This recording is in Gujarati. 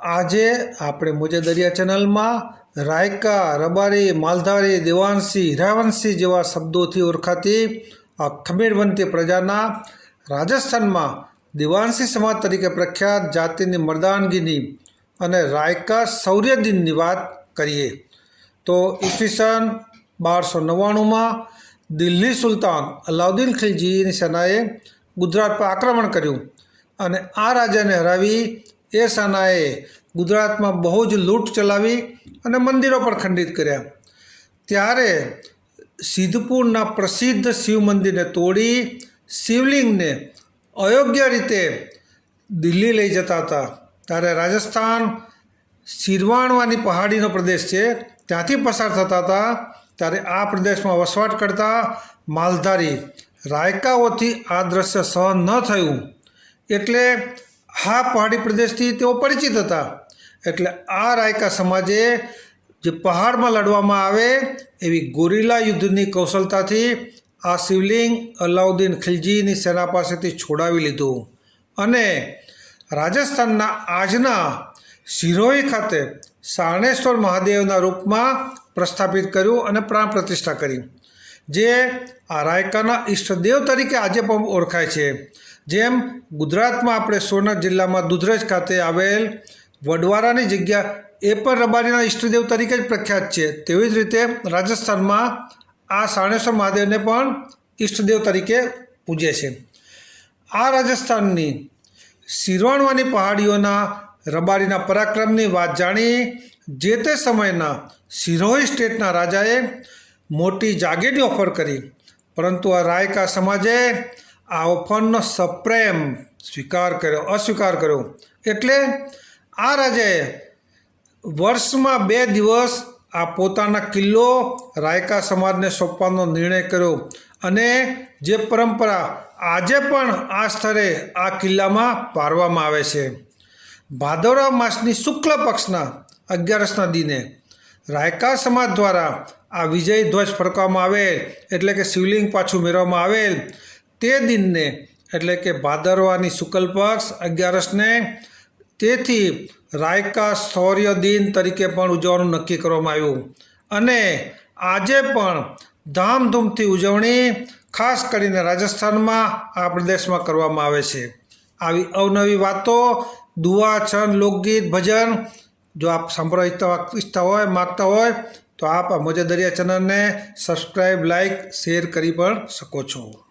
આજે આપણે મોજે દરિયા ચેનલમાં રાયકા, રબારી, માલધારી, દેવાંશી હિરાવંશી જેવા શબ્દોથી ઓળખાતી આ ખમીરવંતી પ્રજાના રાજસ્થાનમાં દેવાંશી સમાજ તરીકે પ્રખ્યાત જાતિની મર્દાનગીની અને રાયકા શૌર્ય દિનની વાત કરીએ. તો ઈસવીસન બારસો નવ્વાણુંમાં દિલ્હી સુલતાન અલાઉદ્દીન ખિલજીની સેનાએ ગુજરાત પર આક્રમણ કર્યું અને આ રાજાને હરાવી એ સાનાએ ગુજરાતમાં બહુ જ લૂંટ ચલાવી અને મંદિરો પણ ખંડિત કર્યા. ત્યારે સિદ્ધપુરના પ્રસિદ્ધ શિવ મંદિરને તોડી શિવલિંગને અયોગ્ય રીતે દિલ્હી લઈ જતા હતા. ત્યારે રાજસ્થાન શિરવાણવાની પહાડીનો પ્રદેશ છે, ત્યાંથી પસાર થતા હતા. ત્યારે આ પ્રદેશમાં વસવાટ કરતા માલધારી રાયકાઓથી આ દ્રશ્ય સહન ન થયું. એટલે આ પહાડી પ્રદેશથી તેઓ પરિચિત હતા. એટલે આ રાયકા સમાજે જે પહાડમાં લડવામાં આવે, એવી ગોરીલા યુદ્ધની કૌશલતાથી આ શિવલિંગ અલાઉદ્દીન ખિલજીની સેના પાસેથી છોડાવી લીધું. અને રાજસ્થાનના આજના સિરોહી ખાતે સારણેશ્વર મહાદેવના રૂપમાં પ્રસ્થાપિત કર્યું અને પ્રાણ પ્રતિષ્ઠા કરી. જે આ રાયકાના ઈષ્ટદેવ તરીકે આજે પણ ઓળખાય છે. જેમ ગુજરાતમાં આપણે સોનગઢ જિલ્લામાં દુધરેજ ખાતે આવેલ વડવારાની જગ્યા, એ પણ રબારીના ઈષ્ટદેવ તરીકે જ પ્રખ્યાત છે. તેવી જ રીતે રાજસ્થાનમાં આ સાણેશ્વર મહાદેવને પણ ઈષ્ટદેવ તરીકે પૂજે છે. આ રાજસ્થાનની શિરવાણવાની પહાડીઓના રબારીના પરાક્રમની વાત જાણી, જે તે સમયના સિરોહી સ્ટેટના રાજાએ મોટી જાગીરની ઓફર કરી. પરંતુ આ રાયકા સમાજે આ ઓફરનો સપ્રેમ સ્વીકાર કર્યો, અસ્વીકાર કર્યો. એટલે આ રાજાએ વર્ષમાં બે દિવસ આ પોતાના કિલ્લો રાયકા સમાજને સોંપવાનો નિર્ણય કર્યો અને જે પરંપરા આજે પણ આ સ્થળે આ કિલ્લામાં પારવામાં આવે છે. ભાદરવા માસની શુક્લ પક્ષના અગિયારસના દિને રાયકા સમાજ દ્વારા આ વિજય ધ્વજ ફરકવામાં આવેલ, એટલે કે શિવલિંગ પાછું મેળવવામાં આવેલ તે દિનને એટલે કે ભાદરવાની શુક્લ પક્ષ અગિયારસને તેથી રાયકા શૌર્ય દિન તરીકે પણ ઉજવવાનું નક્કી કરવામાં આવ્યું. અને આજે પણ ધામધૂમથી ઉજવણી ખાસ કરીને રાજસ્થાનમાં આ પ્રદેશમાં કરવામાં આવે છે. આવી અવનવી વાતો, દુઆ છંદ લોકગીત, ભજન, જો આપ સાંભળવા ઈચ્છતા હોય માગતા હોય, તો આપ આ મોજે દરિયા ચેનલને સબસ્ક્રાઈબ લાઈક શેર કરી પણ શકો છો.